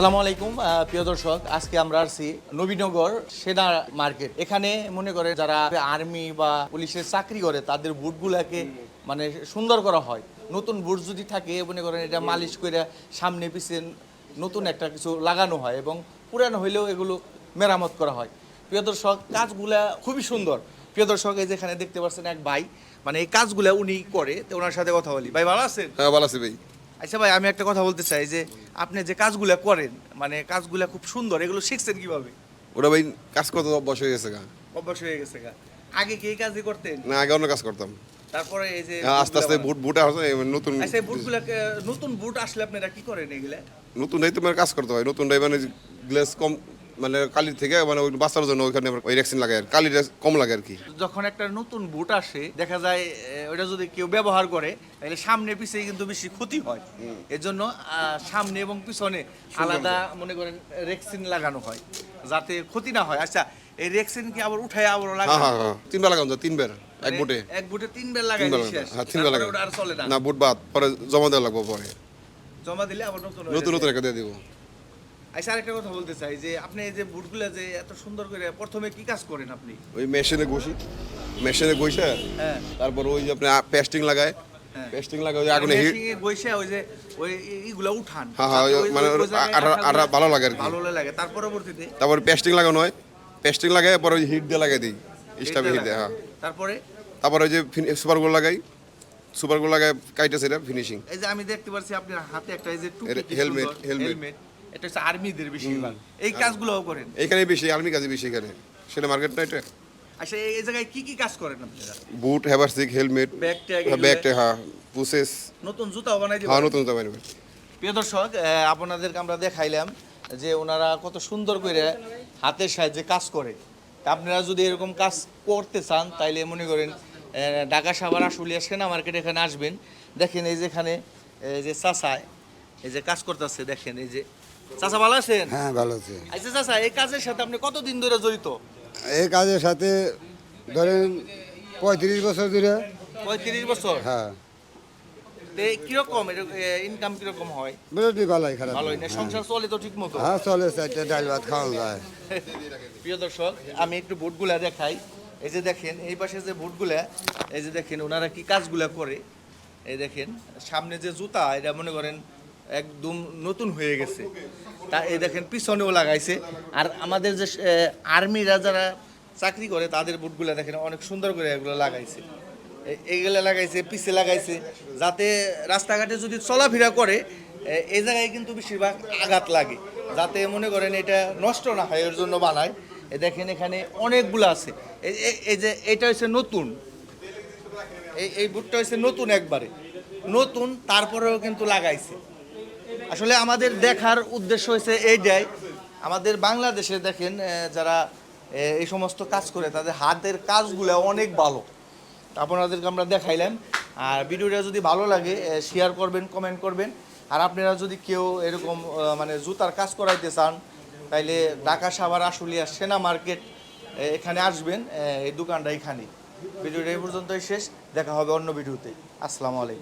আসসালামু আলাইকুম প্রিয় দর্শক, আজকে আমরা আসছি নবীনগর সেনা মার্কেট। এখানে মনে করে যারা আর্মি বা পুলিশের চাকরি করে, তাদের বুটগুলাকে মানে সুন্দর করা হয়। নতুন বুট যদি থাকে, মনে করেন এটা মালিশ করে সামনে পিছিয়ে নতুন একটা কিছু লাগানো হয় এবং পুরানো হইলেও এগুলো মেরামত করা হয়। প্রিয় দর্শক, কাজগুলা খুবই সুন্দর। প্রিয় দর্শক, এই যেখানে দেখতে পাচ্ছেন এক ভাই মানে এই কাজগুলা উনি করে, তো ওনার সাথে কথা বলি। ভাই, ভালো আছেন? হ্যাঁ ভালো আছি ভাই। আচ্ছা ভাই আমি একটা কথা বলতে চাই যে আপনি যে কাজগুলো করেন মানে কাজগুলো খুব সুন্দর এগুলো শিখছেন কীভাবে? ওটা ভাই কাজ করতে অভ্যাস হয়ে গেছে গা। অভ্যাস হয়ে গেছে গা। আগে কি কাজই করতেন? না আগে অন্য কাজ করতাম। তারপরে এই যে হ্যাঁ, আস্তে আস্তে বুট বুট আসে নতুন আচ্ছা এই বুটগুলাকে নতুন বুট আসলে আপনারা কি করেন এগুলা? নতুন এই তোমার কাজ করতে হয় নতুন মানে গ্লাস কম মানে কালির থেকে মানে ওই বাচ্চার জন্য ওইখানে ওই ভ্যাকসিন লাগাই আর কালিটা কম লাগে আর কি। যখন একটা নতুন বুট আসে দেখা যায় ওটা যদি কেউ ব্যবহার করে তাহলে সামনে পিছিয়ে কিন্তু বেশি ক্ষতি হয়। এর জন্য সামনে এবং পিছনে আলাদা মনে করেন রেক্সিন লাগানো হয় যাতে ক্ষতি না হয়। আচ্ছা এই রেক্সিন কি আবার উঠায় আবার হ্যাঁ লাগানো? হ্যাঁ হ্যাঁ তিনবার লাগাম যায় তিনবার এক মানে বুটে এক বুটে তিনবার লাগাই শেষ হ্যাঁ তিনবার ওটা আর চলে না। না বুট বাদ পরে জমা দেওয়া লাগবে পরে। জমা দিলে আবার নতুন নতুন নতুন একটা দিয়ে দিব। আচ্ছা আরেকটা কথা বলতে চাই যে আপনি এই যে বুটগুলো যে এত সুন্দর করে প্রথমে কি কাজ করেন আপনি? ওই মেশিনে ঘষি। মেশিনে ঘষে হ্যাঁ। তারপর ওই যে আপনি পেস্টিং লাগায়। হ্যাঁ। পেস্টিং লাগায় ওই আগুনে হিট বসে ওই যে ওই এইগুলা উঠান। হ্যাঁ, হ্যাঁ, মানে আঠা ভালো লাগে আর। ভালো লাগে। তার পরবর্তীতে? তারপর পেস্টিং লাগানো হয়। পেস্টিং লাগায় পরে ওই হিট দিয়ে লাগাই দিই। স্টাফে হিট দিয়ে হ্যাঁ। তারপরে? তারপর ওই যে সুপারগুলো লাগাই। সুপারগুলো লাগাই কাইটেছে এটা ফিনিশিং এই যে আমি দেখতে পাচ্ছি আপনার হাতে একটা এই যে টুপি এটা এটা হচ্ছে আর্মিদের বেশিরভাগ। এই কাজগুলোও করেন? এইখানে বেশি আর্মি কাজে বেশি এখানে। সেটা মার্কেট না এটা? আচ্ছা এই জায়গায় কি কি কাজ করেন আপনারা boot haversack helmet bag tag bag tag হ্যাঁ পুসেস নতুন জুতাও বানাই দিবেন? হ্যাঁ নতুন জামা নেবেন প্রিয় দর্শক আপনাদেরকে আমরা দেখাইলাম যে ওনারা কত সুন্দর করে হাতের সাহায্যে কাজ করে। আপনারা যদি এরকম কাজ করতে চান তাইলে মনে করেন ঢাকা সাভার আশুলিয়া সেনা মার্কেট এখানে আসবেন। দেখেন এই যেখানে এই যে চাষায় এই যে কাজ করতেছে দেখেন এই যে চাষা ভালো আছেন? হ্যাঁ ভালো আছে। আচ্ছা চাষা এই কাজের সাথে আপনি কতদিন ধরে জড়িত? এই কাজের সাথে ধরেন পঁয়ত্রিশ বছর ধরে। পঁয়ত্রিশ বছর? হ্যাঁ। কীরকম ইনকাম কীরকম হয়? মোটামুটি ভালোই খারাপ। ভালোই না। না সংসার চলে তো ঠিক মতো? হ্যাঁ চলে চারটে ডাল ভাত খাওয়ানো যায়। প্রিয় দর্শক আমি একটু বুটগুলা দেখাই। এই যে দেখেন এই পাশে যে বুটগুলা এই যে দেখেন ওনারা কি কাজগুলা করে? এই দেখেন সামনে যে জুতা এটা মনে করেন একদম নতুন হয়ে গেছে। তা এই দেখেন পিছনেও লাগাইছে। আর আমাদের যে আর্মিরা যারা চাকরি করে, তাদের বুটগুলা দেখেন অনেক সুন্দর করে এগুলো লাগাইছে। এইগুলা লাগাইছে, পিছে লাগাইছে, যাতে রাস্তাঘাটে যদি চলাফেরা করে এই জায়গায় কিন্তু বেশিরভাগ আঘাত লাগে। যাতে মনে করেন এটা নষ্ট না হয়, এর জন্য বানায়। এ দেখেন এখানে অনেকগুলো আছে। এই যে এটা হচ্ছে নতুন। এই এই বুটটা হচ্ছে নতুন একবারে। নতুন, তারপরেও কিন্তু লাগাইছে। আসলে আমাদের দেখার উদ্দেশ্য হয়েছে এইটাই। আমাদের বাংলাদেশে দেখেন যারা এই সমস্ত কাজ করে, তাদের হাতের কাজগুলো অনেক ভালো। আপনাদেরকে আমরা দেখাইলাম। আর ভিডিওটা যদি ভালো লাগে শেয়ার করবেন কমেন্ট করবেন। আর আপনারা যদি কেউ এরকম মানে জুতার কাজ করাইতে চান, তাইলে ঢাকা সাভার আশুলিয়া সেনা মার্কেট এখানে আসবেন এই দোকানটা এখানে ভিডিওটা এই পর্যন্তই শেষ। দেখা হবে অন্য ভিডিওতে। আসসালামু আলাইকুম।